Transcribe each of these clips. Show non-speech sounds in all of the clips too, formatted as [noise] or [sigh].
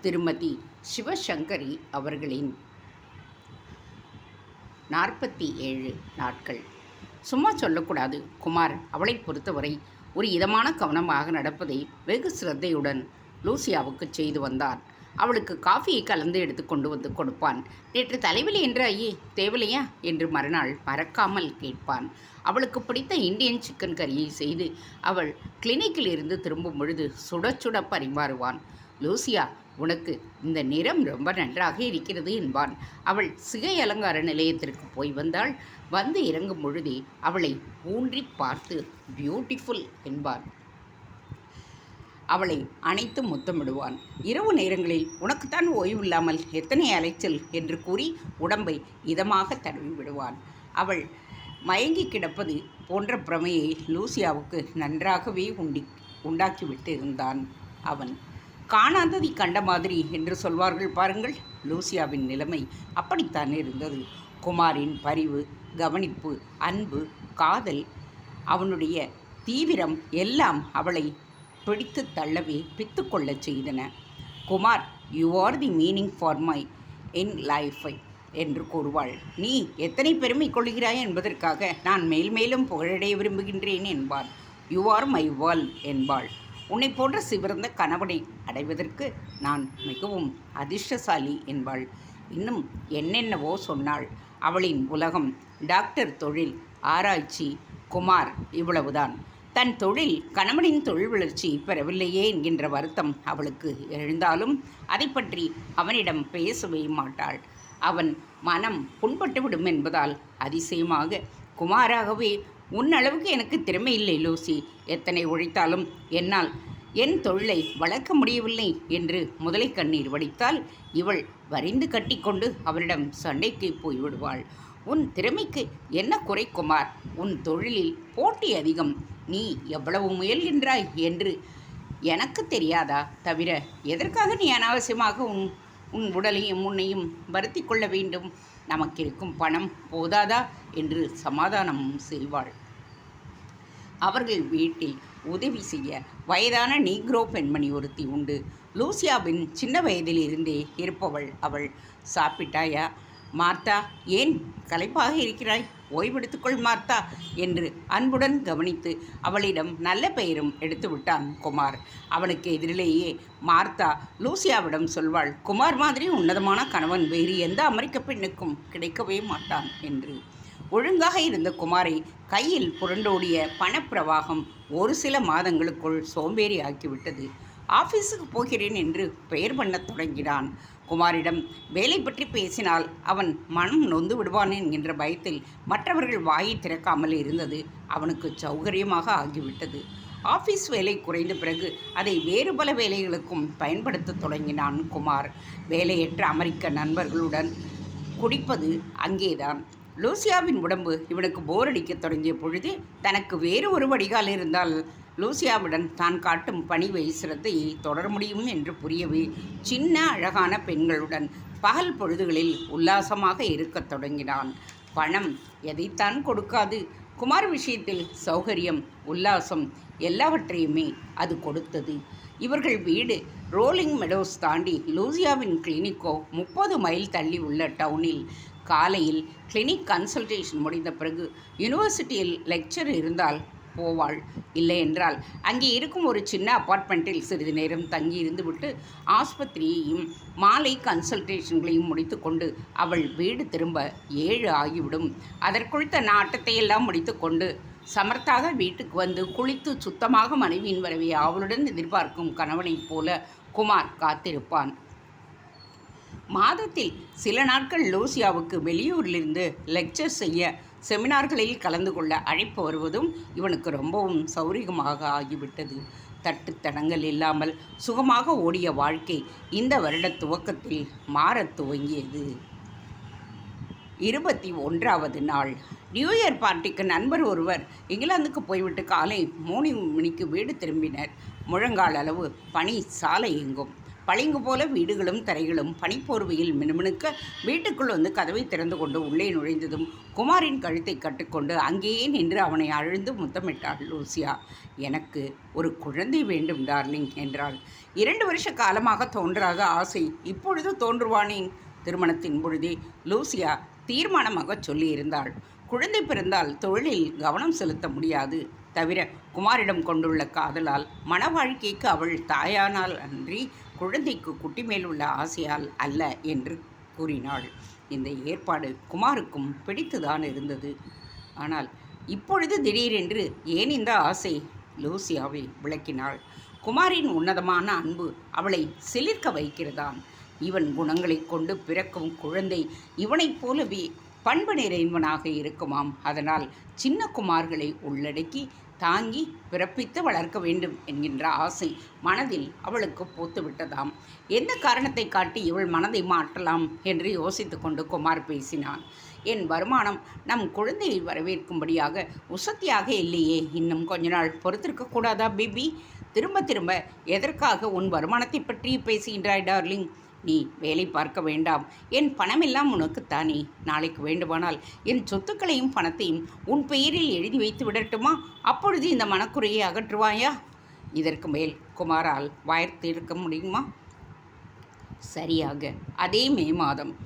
திருமதி சிவசங்கரி அவர்களின் நாற்பத்தி ஏழு நாட்கள். சும்மா சொல்லக்கூடாது குமார். அவளை பொறுத்தவரை ஒரு இதமான கவனமாக நடப்பதை வெகு சிரத்தையுடன் லூசியாவுக்கு செய்து வந்தான் அவளுக்கு காஃபியை கலந்து எடுத்து கொண்டு வந்து கொடுப்பான். நேற்று தலைவலி என்று ஐயே தேவலையா? என்று மறுநாள் மறக்காமல் கேட்பான். அவளுக்கு பிடித்த இந்தியன் சிக்கன் கறியை செய்து அவள் கிளினிக்கில் இருந்து திரும்பும் பொழுது சுட சுட பரிமாறுவான். லூசியா உனக்கு இந்த நிறம் ரொம்ப நன்றாக இருக்கிறது என்பான். அவள் சிகை அலங்கார நிலையத்திற்கு போய் வந்தாள். வந்து இறங்கும் பொழுதே அவளை ஊன்றி பார்த்து பியூட்டிஃபுல் என்பான். அவளை அனைத்து முத்தமிடுவான். இரவு நேரங்களில் உனக்குத்தான் ஓய்வில்லாமல் எத்தனை அலைச்சல்? என்று கூறி உடம்பை இதமாக தடவி விடுவான். அவள் மயங்கி கிடப்பது போன்ற பிரமையை லூசியாவுக்கு நன்றாகவே உண்டி உண்டாக்கிவிட்டு இருந்தான் அவன். காணாததை கண்ட மாதிரி என்று சொல்வார்கள் பாருங்கள். லூசியாவின் நிலைமை அப்படித்தான் இருந்தது. குமாரின் பரிவு கவனிப்பு அன்பு காதல் அவனுடைய தீவிரம் எல்லாம் அவளை பிடித்து தள்ளவே பித்து கொள்ளச் செய்தன. Kumar you are the meaning for my in லைஃபை என்று கூறுவாள். நீ எத்தனை பெருமை கொள்கிறாய் என்பதற்காக நான் மேல் மேலும் புகழடைய விரும்புகின்றேன் என்பான் யூ ஆர் மை வேர்ல் என்பாள். உன்னை போன்ற சிவர்ந்த கணவனை அடைவதற்கு நான் மிகவும் அதிர்ஷ்டசாலி என்பாள். இன்னும் என்னென்னவோ சொன்னாள். அவளின் உலகம் டாக்டர் தொழில் ஆராய்ச்சி குமார் இவ்வளவுதான். தன் தொழில் கணவனின் தொழில் வளர்ச்சி பெறவில்லையே என்கின்ற வருத்தம் அவளுக்கு எழுந்தாலும் அதை பற்றி அவனிடம் பேசவே மாட்டாள். அவன் மனம் புண்பட்டுவிடும் என்பதால் அதிசயமாக குமாராகவே உன் அளவுக்கு எனக்கு திறமை இல்லை லூசி. எத்தனை உழைத்தாலும் என்னால் என் தொழிலை வளர்க்க முடியவில்லை என்று முதலை கண்ணீர் வடித்தால் இவள் வரிந்து கட்டிக்கொண்டு அவரிடம் சண்டைக்கு போய்விடுவாள். உன் திறமைக்கு என்ன குறை குமார்? உன் தொழிலில் போட்டி அதிகம். நீ எவ்வளவு முயல்கின்றாய் என்று எனக்கு தெரியாதா? தவிர எதற்காக நீ அனாவசியமாக உன் உன் உடலையும் உன்னையும் வருத்தி கொள்ள வேண்டும்? நமக்கு இருக்கும் பணம் போதாதா? என்று சமாதானமும் செய்வாள். அவர்கள் வீட்டில் உதவி செய்ய வயதான நீக்ரோ பெண்மணி ஒருத்தி உண்டு. லூசியாவின் சின்ன வயதில் இருந்தே இருப்பவள் அவள். சாப்பிட்டாயா? மார்த்தா ஏன் களைப்பாக இருக்கிறாய்? ஓய்வெடுத்துக்கொள் மார்த்தா என்று அன்புடன் கவனித்து அவளிடம் நல்ல பெயரும் எடுத்து விட்டான் குமார். அவனுக்கு எதிரிலேயே மார்த்தா லூசியாவிடம் சொல்வாள் குமார் மாதிரி உன்னதமான கணவன் வேறு எந்த அமெரிக்க பெண்ணுக்கும் கிடைக்கவே மாட்டான் என்று. ஒழுங்காக இருந்த குமாரை கையில் புரண்டோடிய பணப்பிரவாகம் ஒரு சில மாதங்களுக்குள் சோம்பேறி ஆக்கிவிட்டது ஆஃபீஸுக்கு போகிறேன் என்று பெயர் பண்ணத் தொடங்கினான். குமாரிடம் வேலை பற்றி பேசினால் அவன் மனம் நொந்து விடுவான் என்கின்ற பயத்தில் மற்றவர்கள் வாயை திறக்காமல் இருந்தது அவனுக்கு சௌகரியமாக ஆகிவிட்டது. ஆஃபீஸ் வேலை குறைந்த பிறகு அதை வேறு பல வேலைகளுக்கும் பயன்படுத்த தொடங்கினான் குமார். வேலையற்ற அமெரிக்க நண்பர்களுடன் குடிப்பது அங்கேதான். லூசியாவின் உடம்பு இவனுக்கு போர் அடிக்க தொடங்கிய பொழுது தனக்கு வேறு ஒரு வடிகால் இருந்தால் லூசியாவுடன் தான் காட்டும் பணிவை சிரத்தையை தொடர முடியும் என்று புரியவே சின்ன அழகான பெண்களுடன் பகல் பொழுதுகளில் உல்லாசமாக இருக்கத் தொடங்கினான். பணம் எதைத்தான் கொடுக்காது. குமார் விஷயத்தில் சௌகரியம் உல்லாசம் எல்லாவற்றையுமே அது கொடுத்தது. இவர்கள் வீடு ரோலிங் மெடோஸ் தாண்டி லூசியாவின் கிளினிக்கோ முப்பது மைல் தள்ளி உள்ள டவுனில். காலையில் கிளினிக் கன்சல்டேஷன் முடிந்த பிறகு யூனிவர்சிட்டியில் லெக்சர் இருந்தால் போவாள். இல்லை என்றால் அங்கே இருக்கும் ஒரு சின்ன அப்பார்ட்மெண்ட்டில் சிறிது நேரம் தங்கி இருந்துவிட்டு ஆஸ்பத்திரியையும் மாலை கன்சல்டேஷன்களையும் முடித்துக்கொண்டு அவள் வீடு திரும்ப ஏழு ஆகிவிடும். அதற்குள் தன் ஆட்டத்தை எல்லாம் முடித்துக்கொண்டு சமர்த்தாக வீட்டுக்கு வந்து குளித்து சுத்தமாக மனைவியின் வரவை அவளுடன் எதிர்பார்க்கும் கணவனைப் போல குமார் காத்திருப்பான். மாதத்தில் சில நாட்கள் லூசியாவுக்கு வெளியூரிலிருந்து லெக்சர் செய்ய செமினார்களில் கலந்து கொள்ள அழைப்பு வருவதும் இவனுக்கு ரொம்பவும் சௌரியமாக ஆகிவிட்டது. தட்டுத்தடங்கள் இல்லாமல் சுகமாக ஓடிய வாழ்க்கை இந்த வருட துவக்கத்தில் மாறத் துவங்கியது. இருபத்தி ஒன்றாவது நாள். நியூ இயர் பார்ட்டிக்கு நண்பர் ஒருவர் இங்கிலாந்துக்கு போய்விட்டு காலை மூணு மணிக்கு வீடு திரும்பினர். முழங்கால் அளவு பனி சாலை எங்கும். பளிங்கு போல வீடுகளும் தரைகளும் பனிப்போர்வையில் மினுமினுக்க வீட்டுக்குள் வந்து கதவை திறந்து கொண்டு உள்ளே நுழைந்ததும் குமாரின் கழுத்தை கட்டுக்கொண்டு அங்கேயே நின்று அவனை அழுந்து முத்தமிட்டாள் லூசியா. எனக்கு ஒரு குழந்தை வேண்டும் டார்லிங் என்றாள். இரண்டு வருஷ காலமாக தோன்றாத ஆசை இப்பொழுது தோன்றுவானேன் திருமணத்தின் பொழுதே லூசியா தீர்மானமாக சொல்லியிருந்தாள். குழந்தை பிறந்தால் தொழிலில் கவனம் செலுத்த முடியாது. தவிர குமாரிடம் கொண்டுள்ள காதலால் மன வாழ்க்கைக்கு அவள் தாயானால் அன்றி குழந்தைக்கு குட்டி மேல் உள்ள ஆசையால் அல்ல என்று கூறினாள். இந்த ஏற்பாடு குமாருக்கும் பிடித்துதான் இருந்தது. ஆனால் இப்பொழுது திடீரென்று ஏன் இந்த ஆசை? லூசியாவை விளக்கினாள். குமாரின் உன்னதமான அன்பு அவளை சிலிர்க்க வைக்கிறதாம். இவன் குணங்களைக் கொண்டு பிறக்கும் குழந்தை இவனைப் போலவே பண்பு நிறைந்தவனாக இருக்குமாம். அதனால் சின்ன குமார்களை உள்ளடக்கி தாங்கி பிறப்பித்து வளர்க்க வேண்டும் என்கின்ற ஆசை மனதில் அவளுக்கு பூத்துவிட்டதாம். எந்த காரணத்தை காட்டி இவள் மனதை மாற்றலாம் என்று யோசித்து கொண்டு குமார் பேசினான். என் வருமானம் நம் குழந்தையை வரவேற்கும்படியாக உசத்தியாக இல்லையே இன்னும் கொஞ்ச நாள் பொறுத்திருக்க கூடாதா பேபி? திரும்ப திரும்ப எதற்காக உன் வருமானத்தை பற்றி பேசுகின்றாய் டார்லிங்? நீ வேலை பார்க்க வேண்டாம். என் பணமெல்லாம் உனக்குத்தானே நாளைக்கு வேண்டுமானால் என் சொத்துக்களையும் பணத்தையும் உன் பெயரில் எழுதி வைத்து விடட்டுமா? அப்பொழுது இந்த மனக்குறையை அகற்றுவாயா? இதற்கு மேல் குமாரால் வாய்த்து இருக்க முடியுமா? சரியாக. அதே மே மாதம்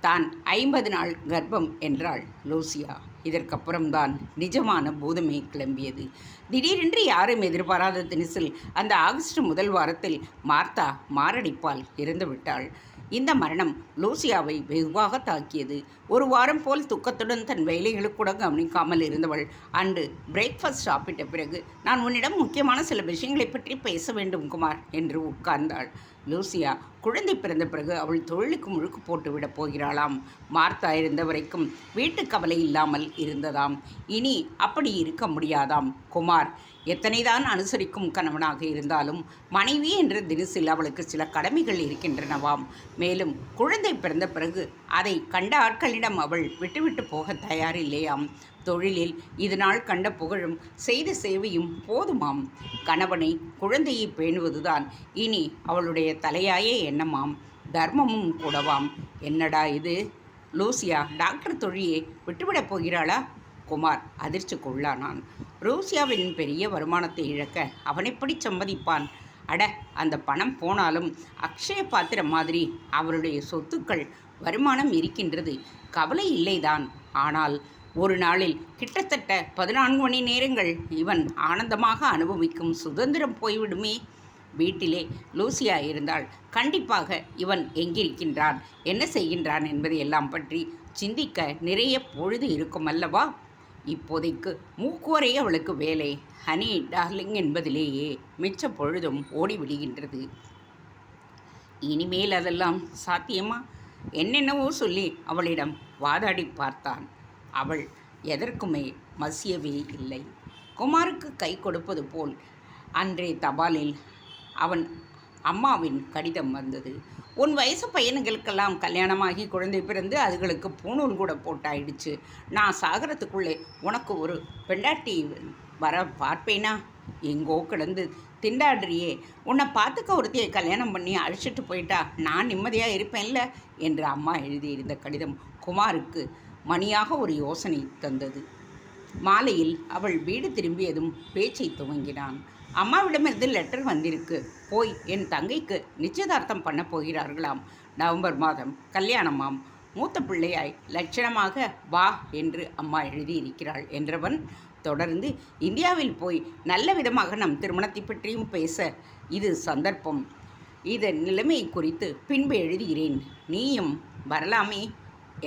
தான் ஐம்பது நாள் கர்ப்பம் என்றாள் லூசியா. இதற்கப்புறம்தான் நிஜமான பூதமே கிளம்பியது. திடீரென்று யாரும் எதிர்பாராத தினசில் அந்த ஆகஸ்ட் முதல் வாரத்தில் மார்த்தா மாரடைப்பால் இறந்துவிட்டாள். இந்த மரணம் லூசியாவை வெகுவாக தாக்கியது. ஒரு வாரம் போல் துக்கத்துடன் தன் வேலைகளுக்கு கூட கவனிக்காமல் இருந்தவள். அன்று பிரேக்ஃபாஸ்ட் சாப்பிட்ட பிறகு நான் உன்னிடம் முக்கியமான சில விஷயங்களை பற்றி பேச வேண்டும் குமார் என்று உட்கார்ந்தாள். லூசியா குழந்தை பிறந்த பிறகு அவள் தொழிலுக்கு முழுக்கு போட்டுவிடப் போகிறாளாம். மார்த்தா இருந்த வரைக்கும் வீட்டு கவலை இல்லாமல் இருந்ததாம். இனி அப்படி இருக்க முடியாதாம் குமார். எத்தனைதான் அனுசரிக்கும் கணவனாக இருந்தாலும் மனைவி என்ற தினசில் அவளுக்கு சில கடமைகள் இருக்கின்றனவாம். மேலும் குழந்தை பிறந்த பிறகு அதை கண்ட ஆட்களிடம் அவள் விட்டுவிட்டு போக தயாரில்லையாம். தொழிலில் இதனால் கண்ட புகழும் செய்த சேவையும் போதுமாம். கணவனை குழந்தையை பேணுவதுதான் இனி அவளுடைய தலையாயே எண்ணமாம். தர்மமும் கூடவாம். என்னடா இது? லூசியா டாக்டர் தொழியை விட்டுவிடப் போகிறாளா? குமார் அதிர்ச்சிக்குள்ளானான். ரூசியாவின் பெரிய வருமானத்தை இழக்க அவன் எப்படி சம்மதிப்பான்? அட அந்த பணம் போனாலும் அக்ஷய பாத்திரம் மாதிரி அவருடைய சொத்துக்கள் வருமானம் இருக்கின்றது. கவலை இல்லைதான். ஆனால் ஒரு நாளில் கிட்டத்தட்ட பதினான்கு மணி நேரங்கள் இவன் ஆனந்தமாக அனுபவிக்கும் சுதந்திரம் போய்விடுமே? வீட்டிலே லூசியா இருந்தால் கண்டிப்பாக இவன் எங்கிருக்கின்றான்? என்ன செய்கின்றான் என்பதை எல்லாம் பற்றி சிந்திக்க நிறைய பொழுது இருக்கும் அல்லவா? இப்போதைக்கு மூக்குவரை அவளுக்கு வேலை. ஹனி டார்லிங் என்பதிலேயே மிச்ச பொழுதும் ஓடிவிடுகின்றது இனிமேல் அதெல்லாம் சாத்தியமா? என்னென்னவோ சொல்லி அவளிடம் வாதாடி பார்த்தான். அவள் எதற்குமே மசியவே இல்லை. குமாருக்கு கை கொடுப்பது போல் அன்றே தபாலில் அவன் அம்மாவின் கடிதம் வந்தது. உன் வயசு பையனுங்களுக்கெல்லாம் கல்யாணமாகி குழந்தை பிறந்து அதுகளுக்கு பூணூல் கூட போட்டாயிடுச்சு. நான் சாகரத்துக்குள்ளே உனக்கு ஒரு பெண்டாட்டி வர பார்ப்பேனா? எங்கோ கிடந்து திண்டாடுறியே. உன்னை பார்த்துக்க ஒருத்தியை கல்யாணம் பண்ணி அழைச்சிட்டு போயிட்டா நான் நிம்மதியாக இருப்பேன்ல? என்று அம்மா எழுதியிருந்த கடிதம் குமாருக்கு மணியாக ஒரு யோசனை தந்தது. மாலையில் அவள் வீடு திரும்பியதும் பேச்சை துவங்கினான். அம்மாவிடமிருந்து லெட்டர் வந்திருக்கு. போய் என் தங்கைக்கு நிச்சயதார்த்தம் பண்ண போகிறார்களாம். நவம்பர் மாதம் கல்யாணமாம் மூத்த பிள்ளையாய் லட்சணமாக வா என்று அம்மா எழுதியிருக்கிறாள் என்றவன் தொடர்ந்து இந்தியாவில் போய் நல்ல விதமாக நம் திருமணத்தை பற்றியும் பேச இது சந்தர்ப்பம். இதன் நிலைமை குறித்து பின்பு எழுதுகிறேன். நீயும் வரலாமே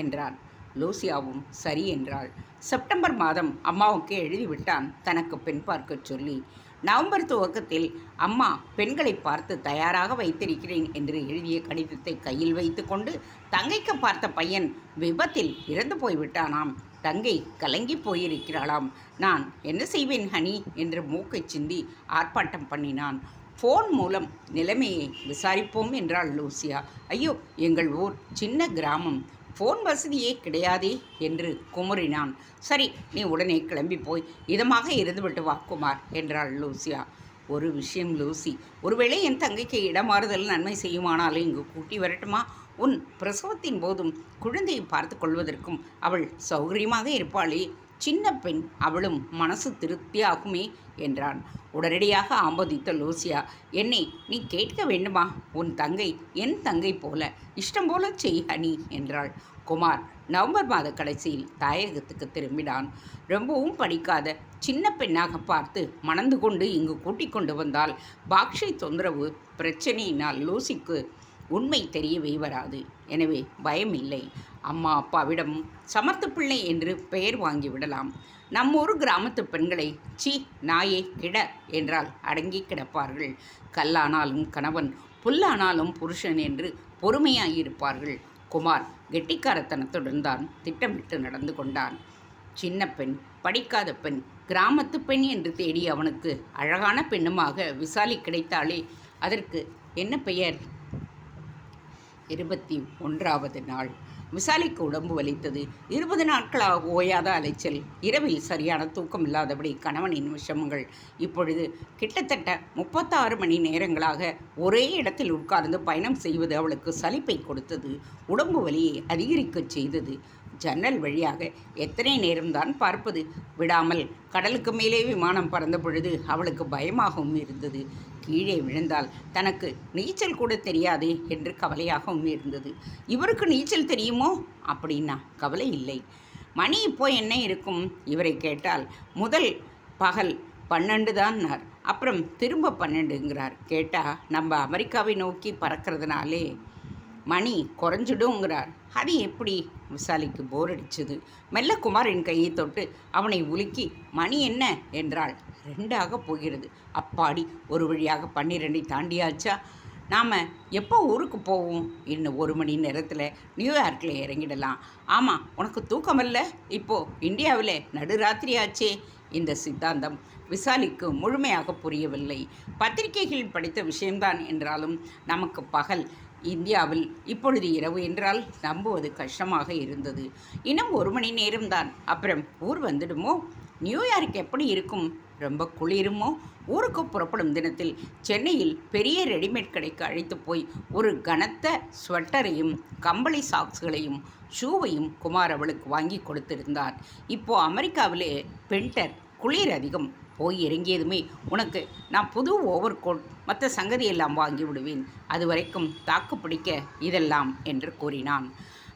என்றான். லூசியாவும் சரி என்றாள். செப்டம்பர் மாதம் அம்மாவுக்கு எழுதிவிட்டான். தனக்கு பெண் பார்க்கச் சொல்லி நவம்பர் துவக்கத்தில் அம்மா பெண்களை பார்த்து தயாராக வைத்திருக்கிறேன் என்று எழுதிய கடிதத்தை கையில் வைத்துக்கொண்டு தங்கைக்கு பார்த்த பையன் விபத்தில் இறந்து போய்விட்டானாம். தங்கை கலங்கி போயிருக்கிறாளாம். நான் என்ன செய்வேன் ஹனி? என்று மூக்கை சிந்தி ஆர்ப்பாட்டம் பண்ணினான். ஃபோன் மூலம் நிலைமையை விசாரிப்போம் என்றாள் லூசியா. ஐயோ எங்கள் ஊர் சின்ன கிராமம். ஃபோன் வசதியே கிடையாதே என்று குமுறினான். சரி நீ உடனே கிளம்பி போய் இதமாக இருந்துவிட்டு வா குமார் என்றாள் லூசியா. ஒரு விஷயம் லூசி. ஒருவேளை என் தங்கைக்கு இடமாறுதல் நன்மை செய்யுமானால் இங்கு கூட்டி வரட்டுமா? உன் பிரசவத்தின் போதும் குழந்தையை பார்த்து கொள்வதற்கும் அவள் சௌகரியமாக இருப்பாளே. சின்ன பெண் அவளும் மனசு திருப்தியாகுமே என்றான். உடனடியாக ஆமோதித்த லூசியா என்னை நீ கேட்க வேண்டுமா? உன் தங்கை என் தங்கை போல. இஷ்டம் போல செய் ஹனி என்றாள். குமார் நவம்பர் மாத கடைசியில் தாயகத்துக்கு திரும்பினான். ரொம்பவும் படிக்காத சின்ன பெண்ணாக பார்த்து மணந்து கொண்டு இங்கு கூட்டிக் கொண்டு வந்தால் பாக்ஷை தொந்தரவு பிரச்சனையினால் லூசிக்கு உண்மை தெரியவே வராது. எனவே பயமில்லை அம்மா அப்பாவிடம் சமர்த்த பிள்ளை என்று பெயர் வாங்கிவிடலாம் நம்மூர் கிராமத்து பெண்களை சீ நாயே கிட என்றால் அடங்கி கிடப்பார்கள். கல்லானாலும் கணவன் புல்லானாலும் புருஷன் என்று பொறுமையாயிருப்பார்கள். குமார் கெட்டிக்காரத்தனத்துடன் தான் திட்டமிட்டு நடந்து கொண்டான். சின்ன பெண் படிக்காத பெண் கிராமத்து பெண் என்று தேடி அவனுக்கு அழகான பெண்ணுமாக விசாலி கிடைத்தாலே அதற்கு என்ன பெயர்? இருபத்தி ஒன்றாவது நாள். விசாலிக்கு உடம்பு வலித்தது. இருபது நாட்களாக ஓயாத அலைச்சல். இரவில் சரியான தூக்கம் இல்லாதபடி கணவனின் விஷமங்கள். இப்பொழுது கிட்டத்தட்ட முப்பத்தாறு மணி நேரங்களாக ஒரே இடத்தில் உட்கார்ந்து பயணம் செய்வது அவளுக்கு சலிப்பை கொடுத்தது. உடம்பு வலியை அதிகரிக்கச் செய்தது. ஜன்னல் வழியாக எத்தனை நேரம்தான் பார்ப்பது. விடாமல் கடலுக்கு மேலே விமானம் பறந்த பொழுது அவளுக்கு பயமாகவும் இருந்தது. கீழே விழுந்தால் தனக்கு நீச்சல் கூட தெரியாது என்று கவலையாகவும் இருந்தது இவருக்கு நீச்சல் தெரியுமோ? அப்படின்னா கவலை இல்லை. மணி இப்போ என்ன இருக்கும்? இவரை கேட்டால் முதல் பகல் பன்னெண்டு தான்னார் அப்புறம் திரும்ப பன்னெண்டுங்கிறார். கேட்டால் நம்ம அமெரிக்காவை நோக்கி பறக்கிறதுனாலே மணி குறைஞ்சிடுங்கிறார் அது எப்படி? விசாலிக்கு போர் அடிச்சது. மெல்ல குமாரின் கையை தொட்டு அவனை உலுக்கி மணி என்ன? என்றால் ரெண்டாக போகிறது. அப்பாடி ஒரு வழியாக பன்னிரெண்டை தாண்டியாச்சா? நாம் எப்போ ஊருக்கு போவோம்? இன்னும் ஒரு மணி நேரத்தில் நியூயார்க்கில் இறங்கிடலாம். ஆமாம் உனக்கு தூக்கம் இல்லை இப்போது இந்தியாவில் நடுராத்திரி ஆச்சே? இந்த சித்தாந்தம் விசாலிக்கு முழுமையாக புரியவில்லை. பத்திரிகைகள் படித்த விஷயம்தான் என்றாலும் நமக்கு பகல் இந்தியாவில் இப்பொழுது இரவு என்றால் நம்புவது கஷ்டமாக இருந்தது. இன்னும் ஒரு மணி நேரம்தான். அப்புறம் ஊர் வந்துடுமோ? நியூயார்க் எப்படி இருக்கும்? ரொம்ப குளிருமோ? ஊருக்கு புறப்படும் தினத்தில் சென்னையில் பெரிய ரெடிமேட் கடைக்கு அழைத்து போய் ஒரு கனத்த ஸ்வெட்டரையும் கம்பளி சாக்ஸ்களையும் ஷூவையும் குமார் அவளுக்கு வாங்கி கொடுத்திருந்தார். இப்போ அமெரிக்காவிலே பெண்டர் குளிர் அதிகம். போய் இறங்கியதுமே உனக்கு நான் புது ஓவர் கோட் மற்ற சங்கதியெல்லாம் வாங்கி விடுவேன். அது வரைக்கும் தாக்கு பிடிக்க இதெல்லாம் என்று கூறினான்.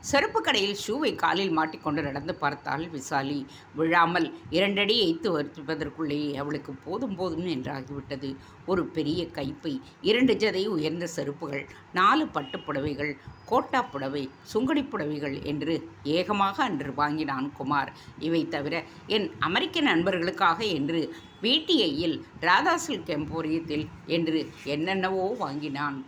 செருப்பு கடையில் ஷூவை காலில் மாட்டிக்கொண்டு நடந்து பார்த்தாள் விசாலி. விழாமல் இரண்டடி எய்த்து வருவதற்குள்ளேயே அவளுக்கு போதும் போதும் என்றாகிவிட்டது. ஒரு பெரிய கைப்பை இரண்டு ஜதை உயர்ந்த செருப்புகள் நாலு பட்டு புடவைகள் கோட்டா புடவை சுங்கடி புடவைகள் என்று ஏகமாக அன்று வாங்கினான் குமார். இவை தவிர என் அமெரிக்க நண்பர்களுக்காக என்று வீட்டியையில் ராதாசில் கெம்போரியத்தில் என்று என்னென்னவோ வாங்கினான்.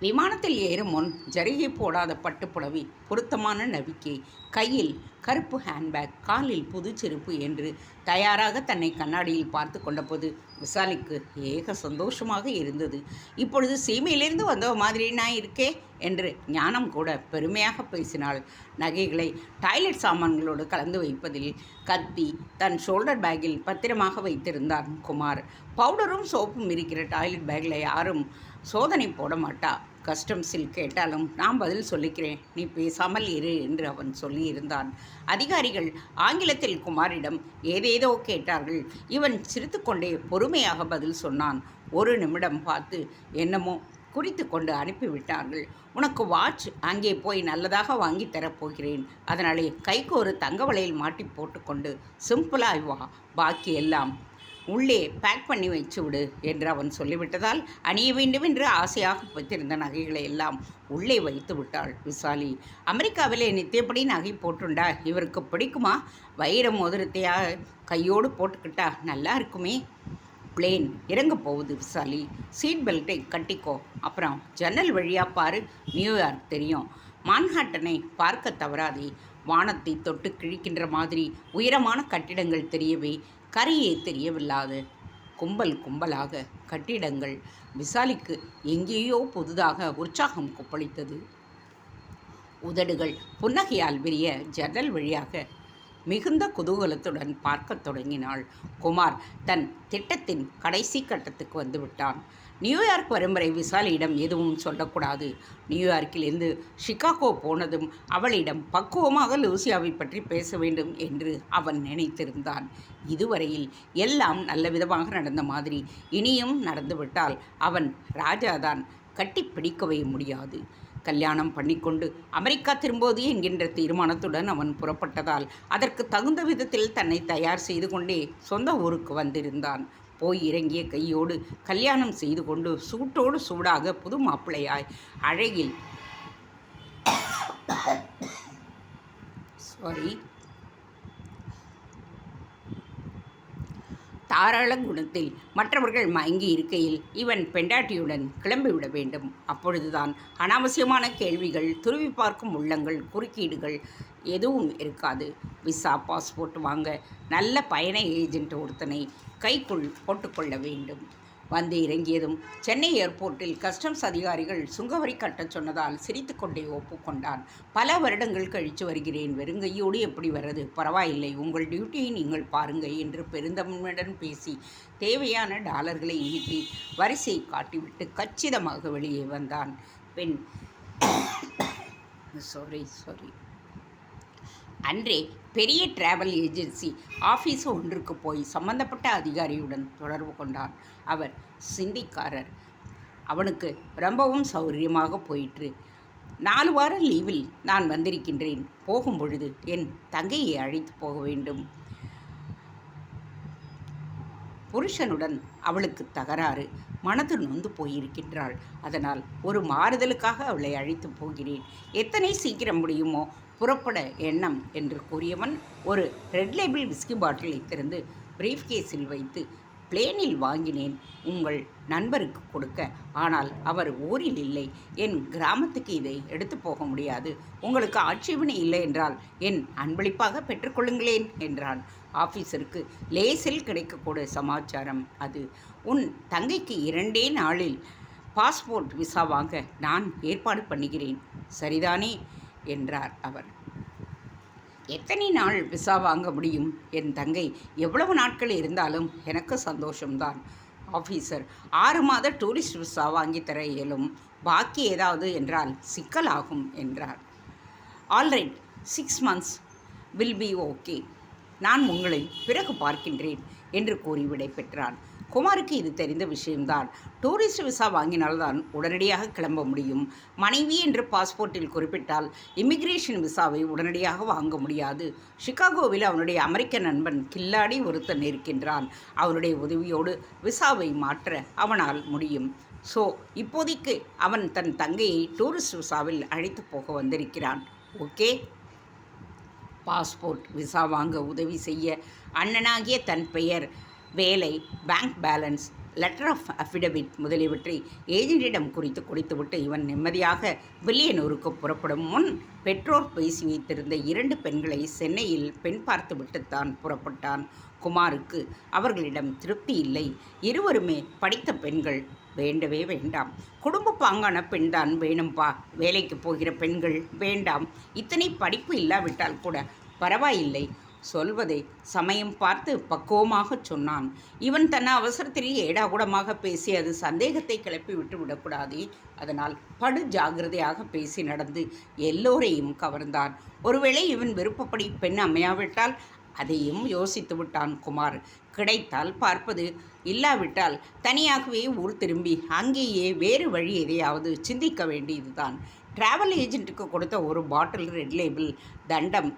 விமானத்தில் ஏறும் முன் ஜரிகை போடாத பட்டுப்புடவி பொருத்தமான நம்பிக்கை கையில் கருப்பு ஹேண்ட்பேக் காலில் புது செருப்பு என்று தயாராக தன்னை கண்ணாடியில் பார்த்து கொண்டபோது விசாலிக்கு ஏக சந்தோஷமாக இருந்தது. இப்பொழுது சீமையிலிருந்து வந்த மாதிரி நான் இருக்கே என்று ஞானம் கூட பெருமையாக பேசினாள். நகைகளை டாய்லெட் சாமான்களோடு கலந்து வைப்பதில் கத்தி தன் ஷோல்டர் பேக்கில் பத்திரமாக வைத்திருந்தான் குமார். பவுடரும் சோப்பும் இருக்கிற டாய்லெட் பேக்கில் யாரும் சோதனை போட மாட்டா. கஸ்டம்ஸில் கேட்டாலும் நான் பதில் சொல்லிக்கிறேன். நீ பேசாமல் இரு என்று அவன் சொல்லியிருந்தான். அதிகாரிகள் ஆங்கிலத்தில் குமாரிடம் ஏதேதோ கேட்டார்கள். இவன் சிரித்துக்கொண்டே பொறுமையாக பதில் சொன்னான். ஒரு நிமிடம் பார்த்து என்னமோ குறித்து கொண்டு அனுப்பிவிட்டார்கள். உனக்கு வாட்ச் அங்கே போய் நல்லதாக வாங்கி தரப்போகிறேன் அதனாலே கைக்கு ஒரு தங்க வளையல் மாட்டி போட்டுக்கொண்டு சிம்பிளாய் வா பாக்கி எல்லாம் உள்ளே பேக் பண்ணி வைச்சு விடு என்று அவன் சொல்லிவிட்டதால் அணிய வேண்டும் என்று ஆசையாக வைத்திருந்த நகைகளை எல்லாம் உள்ளே வைத்து விட்டாள் விசாலி. அமெரிக்காவிலே நித்தியப்படி நகை போட்டுண்டா? இவருக்கு பிடிக்குமா? வைர மோதிரத்தையாக கையோடு போட்டுக்கிட்டா நல்லா இருக்குமே? பிளேன் இறங்க போகுது விசாலி. சீட் பெல்ட்டை கட்டிக்கோ. அப்புறம் ஜன்னல் வழியாக பாரு. நியூயார்க் தெரியும். மான்ஹாட்டனை பார்க்க தவறாதே. வானத்தை தொட்டு கிழிக்கின்ற மாதிரி உயரமான கட்டிடங்கள் தெரியவே கரையே தெரியவில்லாது. கும்பல் கும்பலாக கட்டிடங்கள் விசாலிக்கு எங்கேயோ புதிதாக உற்சாகம் கொப்பளித்தது. உதடுகள் புன்னகையால் விரிய ஜன்னல் வழியாக மிகுந்த குதூகலத்துடன் பார்க்கத் தொடங்கினாள். குமார் தன் திட்டத்தின் கடைசி கட்டத்துக்கு வந்துவிட்டான். நியூயார்க் வரும் வரை விசாலியிடம் எதுவும் சொல்லக்கூடாது. நியூயார்க்கிலிருந்து சிகாகோ போனதும் அவளிடம் பக்குவமாக லூசியாவை பற்றி பேச வேண்டும் என்று அவன் நினைத்திருந்தான். இதுவரையில் எல்லாம் நல்ல விதமாக நடந்த மாதிரி. இனியும் நடந்துவிட்டால் அவன் ராஜாதான் கட்டி பிடிக்கவே முடியாது. கல்யாணம் பண்ணிக்கொண்டு அமெரிக்கா திரும்புவது என்கின்ற தீர்மானத்துடன் அவன் புறப்பட்டதால் அதற்கு தகுந்த விதத்தில் தன்னை தயார் செய்து கொண்டே சொந்த ஊருக்கு வந்திருந்தான். போய் இறங்கிய கையோடு கல்யாணம் செய்து கொண்டு சூட்டோடு சூடாக புது மாப்பிள்ளையாய் அழகில் [coughs] சாரி தாராள குணத்தில் மற்றவர்கள் மயங்கி இருக்கையில் இவன் பெண்டாட்டியுடன் கிளம்பிவிட வேண்டும். அப்பொழுதுதான் அனாவசியமான கேள்விகள் துருவி பார்க்கும் உள்ளங்கள் குறுக்கீடுகள் எதுவும் இருக்காது. விசா பாஸ்போர்ட் வாங்க நல்ல பயண ஏஜென்ட் ஒருத்தனை கைக்குள் போட்டுக்கொள்ள வேண்டும். வந்து இறங்கியதும் சென்னை ஏர்போர்ட்டில் கஸ்டம்ஸ் அதிகாரிகள் சுங்கவரி கட்டச் சொன்னதால் சிரித்துக்கொண்டே ஒப்புக்கொண்டான். பல வருடங்கள் கழித்து வருகிறேன். வெறுங்கையோடு எப்படி வர்றது? பரவாயில்லை. உங்கள் டியூட்டியை நீங்கள் பாருங்க என்று பெருந்தமிழுடன் பேசி தேவையான டாலர்களை ஈட்டி வரிசை காட்டிவிட்டு கச்சிதமாக வெளியே வந்தான். பெண் சாரி சாரி அன்றே பெரிய டிராவல் ஏஜென்சி ஆஃபீஸ் ஒன்றுக்கு போய் சம்பந்தப்பட்ட அதிகாரியுடன் தொடர்பு கொண்டான். அவர் சிந்திக்காரர். அவனுக்கு ரொம்பவும் சௌகரியமாக போயிற்று. நாலு வார லீவில் நான் வந்திருக்கின்றேன். போகும் பொழுது என் தங்கையை அழைத்து போக வேண்டும். புருஷனுடன் அவளுக்கு தகராறு. மனது நொந்து போயிருக்கின்றாள். அதனால் ஒரு மாறுதலுக்காக அவளை அழைத்து போகிறேன். எத்தனை சீக்கிரம் முடியுமோ புறப்பட எண்ணம் என்று கூறியவன் ஒரு ரெட் லேபிள் விஸ்கி பாட்டிலை திறந்து பிரீஃப் கேஸில் வைத்து பிளேனில் வாங்கினேன் உங்கள் நண்பருக்கு கொடுக்க. ஆனால் அவர் ஊரில் இல்லை. என் கிராமத்துக்கு இதை எடுத்து போக முடியாது. உங்களுக்கு ஆட்சேபனை இல்லை என்றால் என் அன்பளிப்பாக பெற்றுக்கொள்ளுங்களேன் என்றான். ஆஃபீஸருக்கு லேசில் கிடைக்கக்கூடிய சமாச்சாரம் அது. உன் தங்கைக்கு இரண்டே நாளில் பாஸ்போர்ட் விசா வாங்க நான் ஏற்பாடு பண்ணுகிறேன். சரிதானே? என்றார் அவர். எத்தனை நாள் விசா வாங்க முடியும்? என் தங்கை எவ்வளவு நாட்கள் இருந்தாலும் எனக்கு சந்தோஷம்தான். ஆஃபீஸர் ஆறு மாத டூரிஸ்ட் விசா வாங்கி தர இயலும். பாக்கி ஏதாவது என்றால் சிக்கலாகும் என்றார். Alright six months will be okay நான் உங்களை பிறகு பார்க்கின்றேன் என்று கூறி விடை பெற்றான் குமாருக்கு இது தெரிந்த விஷயம்தான். டூரிஸ்ட் விசா வாங்கினால்தான் உடனடியாக கிளம்ப முடியும். மனைவி என்று பாஸ்போர்ட்டில் குறிப்பிட்டால் இமிகிரேஷன் விசாவை உடனடியாக வாங்க முடியாது. சிகாகோவில் அவனுடைய அமெரிக்க நண்பன் கில்லாடி ஒருத்தன் இருக்கின்றான். அவனுடைய உதவியோடு விசாவை மாற்ற அவனால் முடியும். ஸோ இப்போதைக்கு அவன் தன் தங்கையை டூரிஸ்ட் விசாவில் அழைத்து போக வந்திருக்கிறான். ஓகே? பாஸ்போர்ட் விசா வாங்க உதவி செய்ய அண்ணனாகிய தன் பெயர் வேலை bank balance letter of affidavit முதலியவற்றை ஏஜென்ட்டிடம் குறித்து கொடுத்துவிட்டு இவன் நிம்மதியாக வில்லியனூருக்கு புறப்படும் முன் பெற்றோர் பேசி வைத்திருந்த இரண்டு பெண்களை சென்னையில் பெண் பார்த்துவிட்டு தான் புறப்பட்டான். குமாருக்கு அவர்களிடம் திருப்தி இல்லை. இருவருமே படித்த பெண்கள் வேண்டவே வேண்டாம். குடும்ப பாங்கான பெண்தான் வேணும்பா. வேலைக்கு போகிற பெண்கள் வேண்டாம். இத்தனை படிப்பு இல்லாவிட்டால் கூட பரவாயில்லை. சொல்வதை சமயம் பார்த்து பக்குவமாகச் சொன்னான். இவன் தன் அவசரத்தில் ஏடாகுடமாக பேசி அது சந்தேகத்தை கிளப்பி விட்டு விடக்கூடாது. அதனால் படு ஜாகிரதையாக பேசி நடந்து எல்லோரையும் கவர்ந்தான். ஒருவேளை இவன் விருப்பப்படி பெண் அமையாவிட்டால் அதையும் யோசித்து விட்டான் குமார். கிடைத்தால் பார்ப்பது இல்லாவிட்டால் தனியாகவே ஊர் திரும்பி அங்கேயே வேறு வழி எதையாவது சிந்திக்க வேண்டியதுதான். டிராவல் ஏஜென்ட்டுக்கு கொடுத்த ஒரு பாட்டில் ரெட் லேபிள் தண்டம்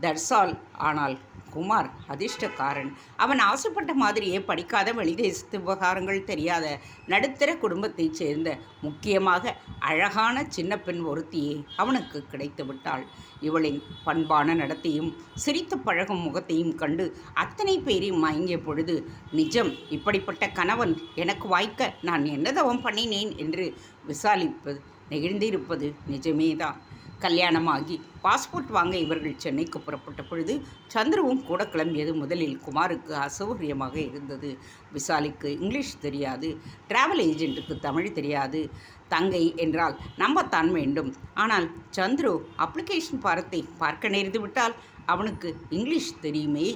தர்சால். ஆனால் குமார் அதிர்ஷ்டக்காரன். அவன் ஆசைப்பட்ட மாதிரியே படிக்காத வெளிதேசத்து விவகாரங்கள் தெரியாத நடுத்தர குடும்பத்தைச் சேர்ந்த முக்கியமாக அழகான சின்ன பெண் ஒருத்தியே அவனுக்கு கிடைத்து விட்டாள். இவளின் பண்பான நடத்தையும் சிரித்து பழகும் முகத்தையும் கண்டு அத்தனை பேரையும் மயங்கிய பொழுது நிஜம் இப்படிப்பட்ட கணவன் எனக்கு வாய்க்க நான் என்ன தவம் பண்ணினேன்? என்று விசாலிப்பது நெகிழ்ந்திருப்பது நிஜமேதான். கல்யாணமாகி பாஸ்போர்ட் வாங்க இவர்கள் சென்னைக்கு புறப்பட்ட பொழுது சந்துருவும் கூட கிளம்பியது முதலில் குமாருக்கு அசௌகரியமாக இருந்தது. விசாலிக்கு இங்கிலீஷ் தெரியாது டிராவல் ஏஜென்ட்டுக்கு தமிழ் தெரியாது. தங்கை என்றால் நம்பத்தான் வேண்டும். ஆனால் சந்துரு அப்ளிகேஷன் பாரத்தை பார்க்க நேர்ந்து விட்டால் அவனுக்கு இங்கிலீஷ் தெரியுமே?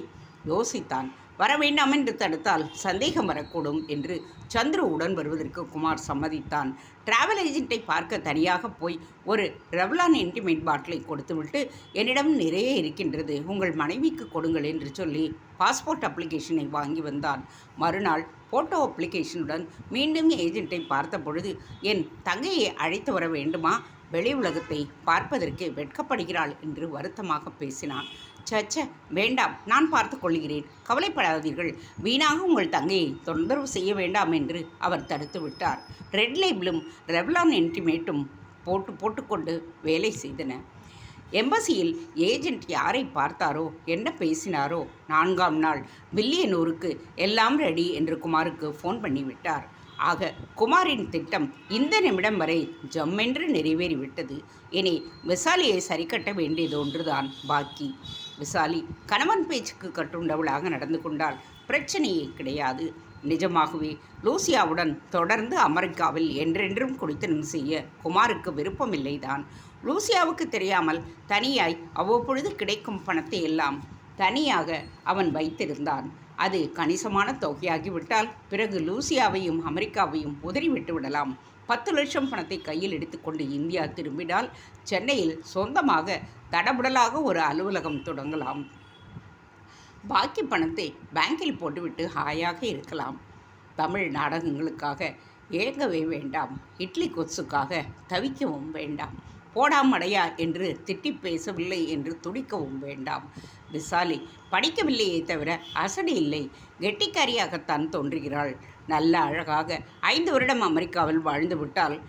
யோசித்தான். வர வேண்டாம் என்று தடுத்தால் சந்தேகம் வரக்கூடும் என்று சந்துரு உடன் வருவதற்கு குமார் சம்மதித்தான். டிராவல் ஏஜென்ட்டை பார்க்க தனியாக போய் ஒரு ரெவலான் இன்டிமேட் பாட்டிலை கொடுத்துவிட்டு என்னிடம் நிறைய இருக்கின்றது உங்கள் மனைவிக்கு கொடுங்கள் என்று சொல்லி பாஸ்போர்ட் அப்ளிகேஷனை வாங்கி வந்தான். மறுநாள் ஃபோட்டோ அப்ளிகேஷனுடன் மீண்டும் ஏஜென்ட்டை பார்த்த பொழுது என் தங்கையை அழைத்து வர வேண்டுமா? வெளி உலகத்தை பார்ப்பதற்கு வெட்கப்படுகிறாள் என்று வருத்தமாக பேசினான். சச்ச வேண்டாம் நான் பார்த்து கொள்கிறேன் கவலைப்படாதீர்கள். வீணாக உங்கள் தங்கையை தொந்தரவு செய்ய வேண்டாம் என்று அவர் தடுத்து விட்டார். ரெட் லேபிளும் ரெவ்லான் என்டிமேட்டும் போட்டு போட்டுக்கொண்டு வேலை செய்தன. எம்பசியில் ஏஜென்ட் யாரை பார்த்தாரோ என்ன பேசினாரோ நான்காம் நாள் வில்லியனூருக்கு எல்லாம் ரெடி என்று குமாருக்கு ஃபோன் பண்ணிவிட்டார் ஆக குமாரின் திட்டம் இந்த நிமிடம் வரை ஜம்மென்று நிறைவேறிவிட்டது. இனி விசாலியை சரிக்கட்ட வேண்டியது ஒன்றுதான் பாக்கி. விசாலி கணவன் பேச்சுக்கு கட்டுண்டவளாக நடந்து கொண்டால் பிரச்சனையே கிடையாது. நிஜமாகவே லூசியாவுடன் தொடர்ந்து அமெரிக்காவில் என்றென்றும் குடித்தனம் செய்ய குமாருக்கு விருப்பமில்லைதான். லூசியாவுக்கு தெரியாமல் தனியாய் அவ்வப்பொழுது கிடைக்கும் பணத்தை எல்லாம் தனியாக அவன் வைத்திருந்தான். அது கணிசமான தொகையாகிவிட்டால் பிறகு லூசியாவையும் அமெரிக்காவையும் உதறிவிட்டு விடலாம். பத்து லட்சம் பணத்தை கையில் எடுத்துக்கொண்டு இந்தியா திரும்பினால் சென்னையில் சொந்தமாக தடபுடலாக ஒரு அலுவலகம் தொடங்கலாம். பாக்கி பணத்தை பேங்கில் போட்டுவிட்டு ஹாயாக இருக்கலாம். தமிழ் நாடகங்களுக்காக ஏங்கவே வேண்டாம். இட்லி கொசுக்காக தவிக்கவும் வேண்டாம். போடாமடையா என்று திட்டி பேசவில்லை என்று துடிக்கவும் வேண்டாம். விசாலி படிக்கவில்லையே தவிர அசடி இல்லை. கெட்டிக்காரியாகத்தான் தோன்றுகிறாள். நல்ல அழகாக ஐந்து வருடம் அமெரிக்காவில் வாழ்ந்து விட்டால்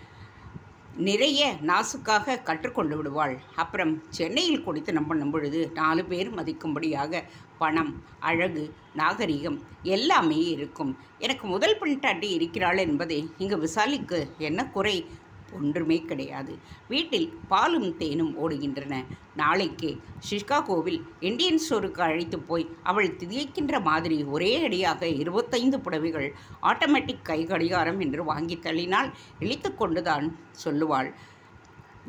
நிறைய நாசுக்காக கற்றுக்கொண்டு விடுவாள். அப்புறம் சென்னையில் குடித்தனம் பண்ணும் பொழுது நாலு பேர் மதிக்கும்படியாக பணம் அழகு நாகரிகம் எல்லாமே இருக்கும். எனக்கு முதல் பெண்டாட்டி இருக்கிறாள் என்பதை இங்கு விசாலிக்கு என்ன குறை? ஒன்றுமே கிடையாது. வீட்டில் பாலும் தேனும் ஓடுகின்றன. நாளைக்கு சிகாகோவில் இந்தியன் ஸ்டோருக்கு அழைத்து போய் அவள் திகைக்கின்ற மாதிரி ஒரே அடியாக இருபத்தைந்து புடவைகள் ஆட்டோமேட்டிக் கை கடிகாரம் என்று வாங்கி தள்ளினால் இழித்து கொண்டுதான் சொல்லுவாள்.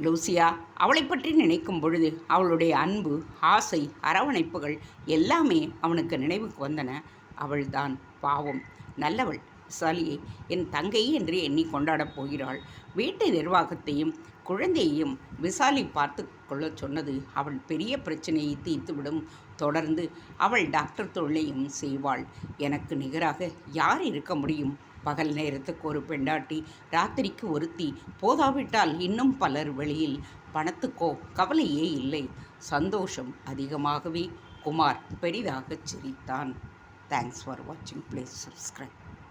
லூசியா அவளை பற்றி நினைக்கும் பொழுது அவளுடைய அன்பு ஆசை அரவணைப்புகள் எல்லாமே அவனுக்கு நினைவுக்கு வந்தன. அவள்தான் பாவம். நல்லவள். விசாலியை என் தங்கை என்று எண்ணி கொண்டாடப் போகிறாள். வீட்டு நிர்வாகத்தையும் குழந்தையையும் விசாலி பார்த்து கொள்ள சொன்னது அவள் பெரிய பிரச்சனையை தீர்த்துவிடும். தொடர்ந்து அவள் டாக்டர் தொழிலையும் செய்வாள். எனக்கு நிகராக யார் இருக்க முடியும்? பகல் நேரத்துக்கு ஒரு பெண்டாட்டி ராத்திரிக்கு ஒருத்தி போதாவிட்டால் இன்னும் பலர் வெளியில். பணத்துக்கோ கவலையே இல்லை. சந்தோஷம் அதிகமாகவே குமார் பெரிதாக சிரித்தான். தேங்க்ஸ் ஃபார் வாட்சிங் ப்ளீஸ் சப்ஸ்கிரைப்